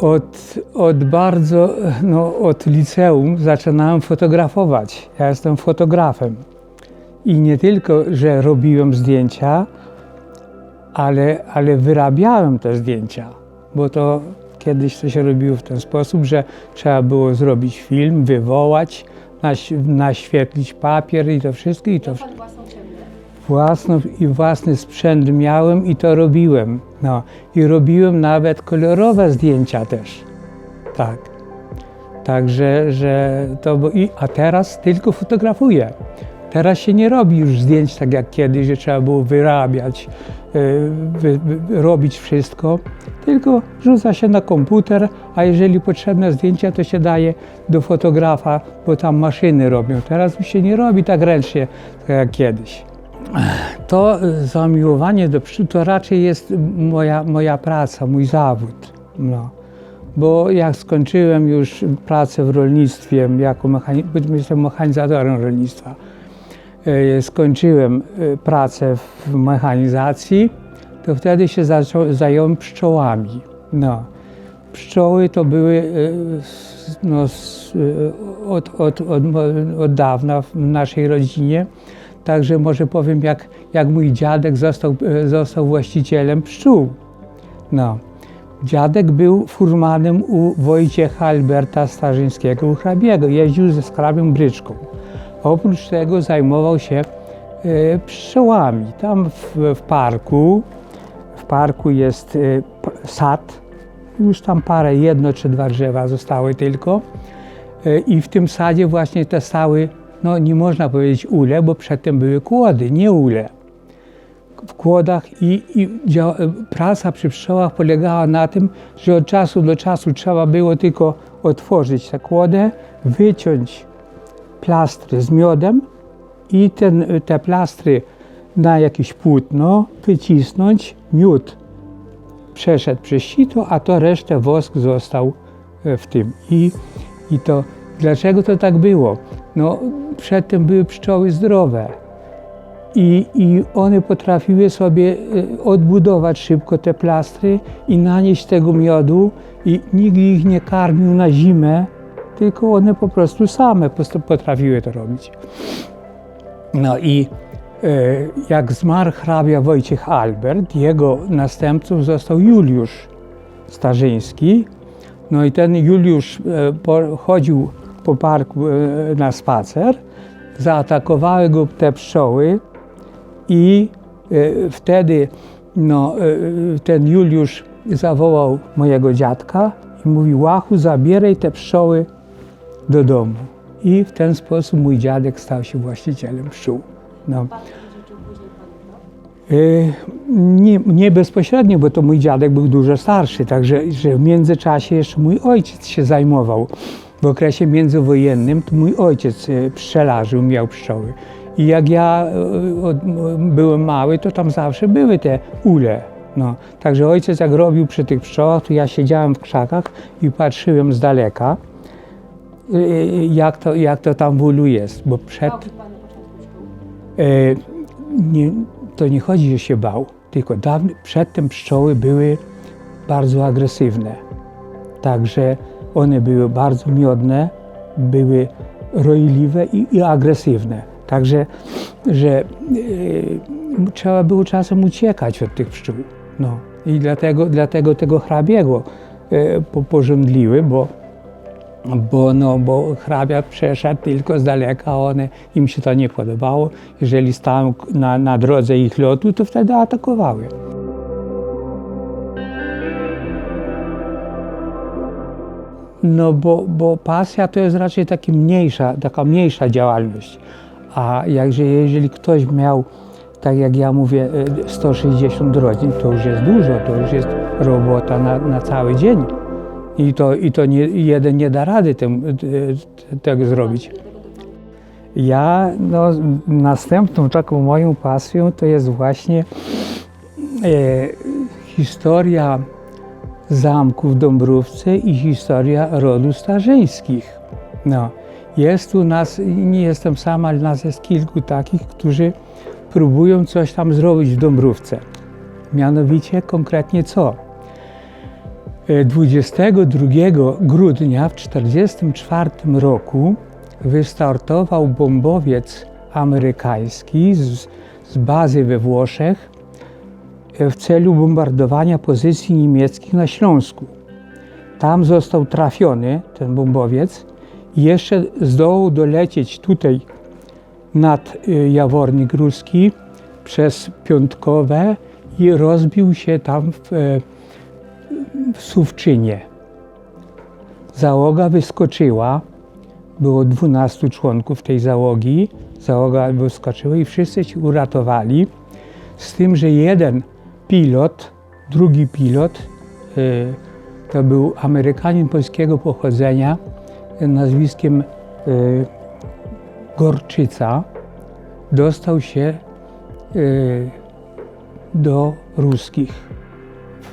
Od, od bardzo, no od liceum zaczynałem fotografować. Ja jestem fotografem. I nie tylko, że robiłem zdjęcia, ale, ale wyrabiałem te zdjęcia, bo to kiedyś to się robiło w ten sposób, że trzeba było zrobić film, wywołać, naś, naświetlić papier i to wszystko. I to własną i własny sprzęt miałem i to robiłem. No. I robiłem nawet kolorowe zdjęcia też. Tak. Także, że to, bo i, a teraz tylko fotografuję. Teraz się nie robi już zdjęć tak jak kiedyś, że trzeba było wyrabiać, y, wy, wy, robić wszystko, tylko rzuca się na komputer, a jeżeli potrzebne zdjęcia, to się daje do fotografa, bo tam maszyny robią. Teraz już się nie robi tak ręcznie, tak jak kiedyś. To y, zamiłowanie do pszczół to raczej jest moja, moja praca, mój zawód. No. Bo jak skończyłem już pracę w rolnictwie, jako mechani- jestem mechanizatorem rolnictwa, y, skończyłem y, pracę w mechanizacji, to wtedy się zająłem pszczołami. No. Pszczoły to były no, od, od, od, od dawna w naszej rodzinie. Także może powiem, jak, jak mój dziadek został, e, został właścicielem pszczół. No. Dziadek był furmanem u Wojciecha Alberta Starzyńskiego, u hrabiego. Jeździł ze skrabią bryczką. Oprócz tego zajmował się e, pszczołami. Tam w, w parku, w parku jest e, sad. Już tam parę, jedno czy dwa drzewa zostały tylko. I w tym sadzie właśnie te stały, no nie można powiedzieć ule, bo przedtem były kłody, nie ule. W kłodach i, i praca przy pszczołach polegała na tym, że od czasu do czasu trzeba było tylko otworzyć tę kłodę, wyciąć plastry z miodem i ten, te plastry na jakieś płótno wycisnąć, miód przeszedł przez sito, a to resztę wosk został e, w tym. I, i to dlaczego to tak było? No, przedtem były pszczoły zdrowe i, i one potrafiły sobie e, odbudować szybko te plastry i nanieść tego miodu i nikt ich nie karmił na zimę, tylko one po prostu same potrafiły to robić. No i e, jak zmarł hrabia Wojciech Albert, jego następcą został Juliusz Starzyński. No i ten Juliusz e, chodził po parku na spacer, zaatakowały go te pszczoły i e, wtedy no, e, ten Juliusz zawołał mojego dziadka i mówi, Łachu, zabieraj te pszczoły do domu. I w ten sposób mój dziadek stał się właścicielem pszczół. No. Y, Nie, nie bezpośrednio, bo to mój dziadek był dużo starszy, także że w międzyczasie jeszcze mój ojciec się zajmował. W okresie międzywojennym to mój ojciec y, pszczelarzył, miał pszczoły. I jak ja od- byłem mały, to tam zawsze były te ule. No. Także ojciec jak robił przy tych pszczołach, to ja siedziałem w krzakach i patrzyłem z daleka, y, jak to, jak to tam w ulu jest, bo przed... E, nie, to nie chodzi, że się bał, tylko dawny, przedtem pszczoły były bardzo agresywne. Także one były bardzo miodne, były roiliwe i, i agresywne. Także, że e, trzeba było czasem uciekać od tych pszczół. No. I dlatego, dlatego tego hrabiego e, po- porządliły, bo bo, no, bo hrabia przeszedł tylko z daleka, one, im się to nie podobało. Jeżeli stałem na, na drodze ich lotu, to wtedy atakowały. No bo, bo pasja to jest raczej taki mniejsza, taka mniejsza działalność. A jakże jeżeli ktoś miał, tak jak ja mówię, e, 160 rodzin, to już jest dużo, to już jest robota na, na cały dzień. I to, i to nie, jeden nie da rady tym, e, tego zrobić. Ja, no, następną taką moją pasją to jest właśnie e, historia zamku w Dąbrówce i historia rodu Starzyńskich. No, jest tu nas, nie jestem sam, ale nas jest kilku takich, którzy próbują coś tam zrobić w Dąbrówce. Mianowicie konkretnie co? E, 22 grudnia w 1944 roku wystartował bombowiec amerykański z, z bazy we Włoszech e, w celu bombardowania pozycji niemieckich na Śląsku. Tam został trafiony ten bombowiec i jeszcze zdołał dolecieć tutaj nad y, Jawornik Ruski przez Piątkowe i rozbił się tam w, e, w Suwczynie. Załoga wyskoczyła, było 12 członków tej załogi, załoga wyskoczyła i wszyscy się uratowali, z tym, że jeden pilot, drugi pilot, y, to był Amerykanin polskiego pochodzenia nazwiskiem y, Gorczyca, dostał się y, do ruskich.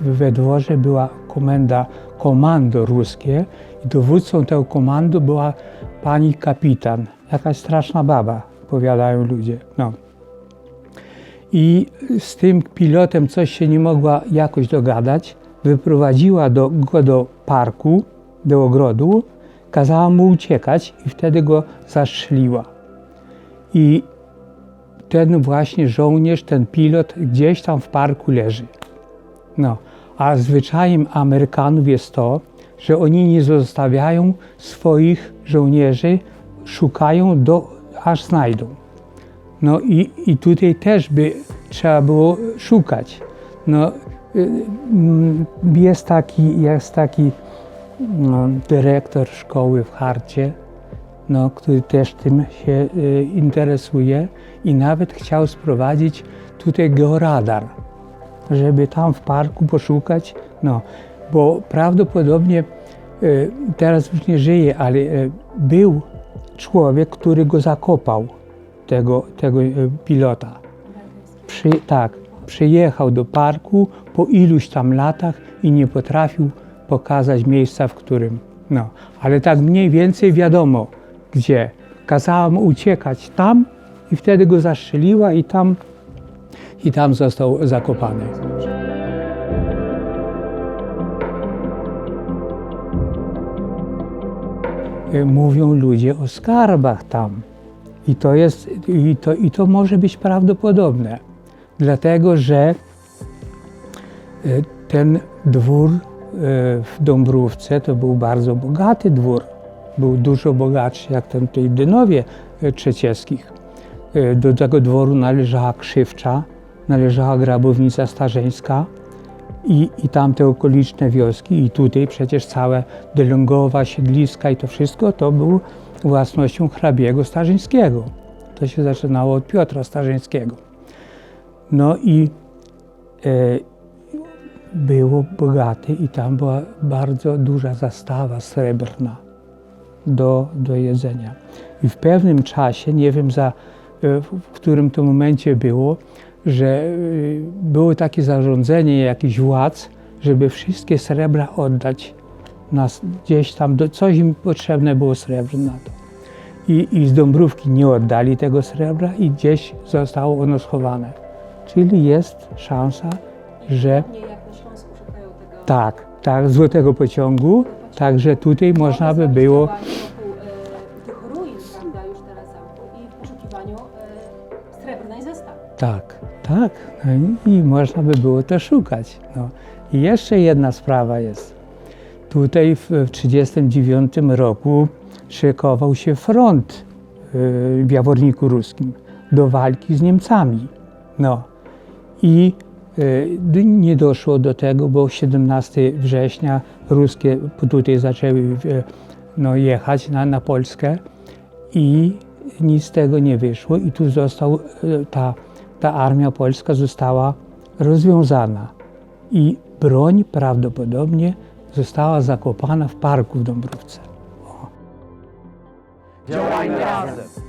We dworze była komenda, komando ruskie i dowódcą tego komando była pani kapitan, jakaś straszna baba, powiadają ludzie. No. I z tym pilotem coś się nie mogła jakoś dogadać. Wyprowadziła go do parku, do ogrodu, kazała mu uciekać i wtedy go zastrzeliła. I ten właśnie żołnierz, ten pilot gdzieś tam w parku leży. No, a zwyczajem Amerykanów jest to, że oni nie zostawiają swoich żołnierzy, szukają do, aż znajdą. No i, i tutaj też by trzeba było szukać. No, y, mm, jest taki, jest taki no, dyrektor szkoły w Harcie, no, który też tym się y, interesuje i nawet chciał sprowadzić tutaj georadar, żeby tam w parku poszukać, no, bo prawdopodobnie y, teraz już nie żyje, ale był człowiek, który go zakopał, tego, tego y, pilota. Przy, tak, przyjechał do parku po iluś tam latach i nie potrafił pokazać miejsca, w którym. No, ale tak mniej więcej wiadomo, gdzie. Kazała mu uciekać tam i wtedy go zastrzeliła i tam, i tam został zakopany. Y, Mówią ludzie o skarbach tam. I to, jest, i, to, I to może być prawdopodobne, dlatego że y, ten dwór y, w Dąbrówce to był bardzo bogaty dwór. Był dużo bogatszy jak ten tutaj w Dynowie y, Trzecieskich. Do tego dworu należała Krzywcza, należała Grabownica Starzeńska i, i tamte okoliczne wioski. I tutaj przecież całe Delongowa, Siedliska i to wszystko to było własnością hrabiego Starzyńskiego. To się zaczynało od Piotra Starzyńskiego. No i e, było bogate i tam była bardzo duża zastawa srebrna do, do jedzenia. I w pewnym czasie, nie wiem za, e, w którym to momencie było, że e, było takie zarządzenie jakichś władz, żeby wszystkie srebra oddać nas gdzieś tam, do, coś im potrzebne było srebro na to. I, I z Dąbrówki nie oddali tego srebra i gdzieś zostało ono schowane. Czyli jest szansa, że Nie jak na Śląsku szukają tego. tak, tak, złotego pociągu, także tutaj można by było, srebrnej zestawy. tak, tak, no i, i można by było to szukać. No. I jeszcze jedna sprawa jest. Tutaj w 1939 roku szykował się front y, w Jaworniku Ruskim do walki z Niemcami. No. I y, nie doszło do tego, bo 17 września ruskie tutaj zaczęły y, no, jechać na, na Polskę i nic z tego nie wyszło i tu został, y, ta, ta armia polska została rozwiązana i broń prawdopodobnie została zakopana w parku w Dąbrówce. Działajmy razem.